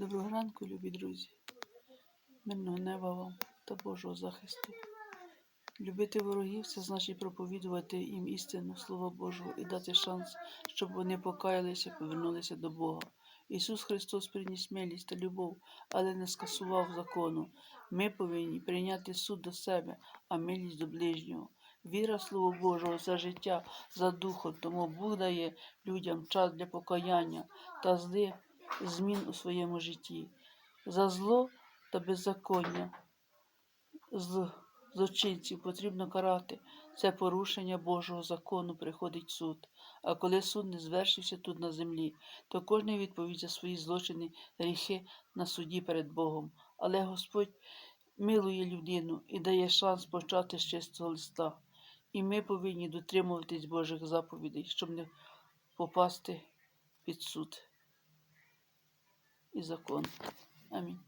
Доброго ранку, любі друзі. Мирного неба вам та Божого захисту. Любити ворогів це значить проповідувати їм істину Слова Божого і дати шанс, щоб вони покаялися, повернулися до Бога. Ісус Христос приніс милість та любов, але не скасував закону. Ми повинні прийняти суд до себе, а милість до ближнього. Віра в Слово Божого за життя, за духом, тому Бог дає людям час для покаяння та зли змін у своєму житті. За зло та беззаконня злочинців потрібно карати. Це порушення Божого закону приходить суд. А коли суд не звершився тут на землі, то кожен відповідь за свої злочини, гріхи на суді перед Богом. Але Господь милує людину і дає шанс почати з чистого листа. І ми повинні дотримуватись Божих заповідей, щоб не попасти під суд і закон. Амінь.